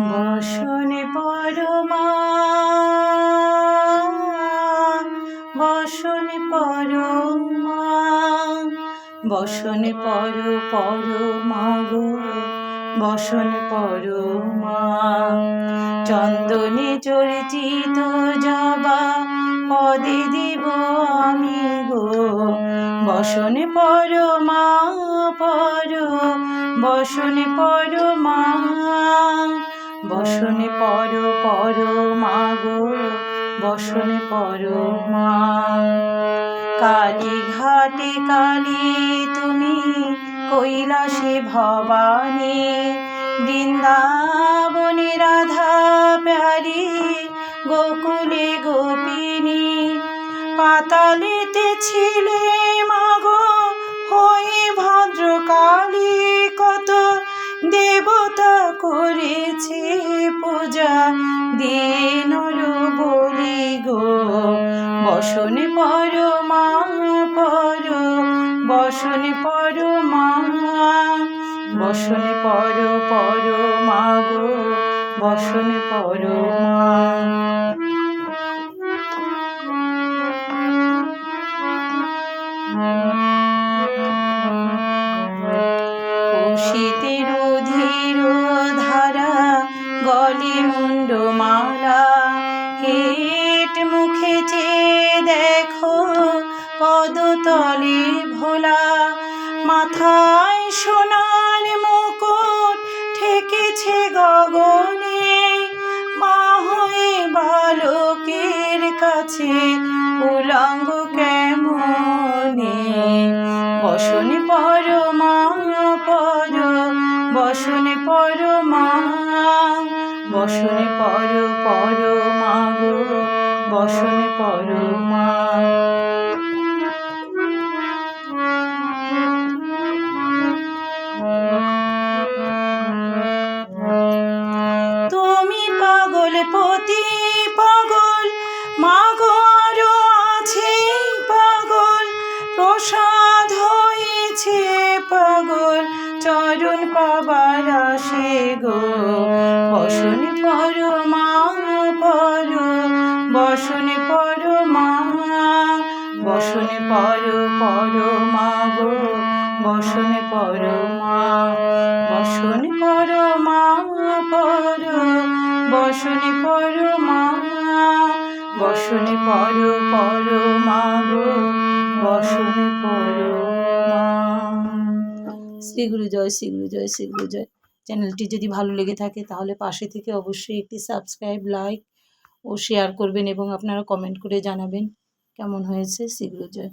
বসনে পরমা বসনে পরমা, বসনে পর, পরমা গো, বসনে পরমা। চন্দনে চরিচিত জবা পদে দিব আমি গো, বসনে পরমা, পর, বসনে পরমা। বসনে পর পর মা গো, বসনে পর মা। কালী ঘাটে কালী তুমি, কৈলাসে ভবানী। বৃন্দাবনে রাধা প্যারি, গোকুলে গোপিনী। পাতালেতে ছিলে করেছে পূজা। দিন বলি গো, বসনে পর মা, পর, বসনে পর মা, বসনে পর পর মা গো, বসনে পর মা। শীতের গলে মুন্ড মালা হেট মুখে চেয়ে দেখো পদতলে ভোলা, মাথায় সোনার মুকুট ঠেকেছে গগনে, মা হয়ে বালকের কাছে উলঙ্গ কেমনে? বসনে পর মা, পর বসনে পর মা বসনে পর পর মা গো, বসনে পর মা। তুমি পাগল পতি, পাগল। মাগো আরও আছে, পাগল। প্রসাদ হয়েছে, পাগল। চরণ পাবার আসে গো। বসন পর মা, পর। বসনে পর মা, বসনে পর পর মা গো। বসনে পর মা, বসনে পর মা, পর। বসনে পর মা, বসনে পর পর মা গো। বসনে পর মা। শ্রী গুরু জয় শ্রী গুরু জয় শ্রী গুরু জয়। চ্যানেলটি যদি ভালো লেগে থাকে তাহলে পাশে থেকে অবশ্যই একটি সাবস্ক্রাইব, লাইক ও শেয়ার করবেন এবং আপনারা কমেন্ট করে জানাবেন কেমন হয়েছে শীঘ্র গুরু জয়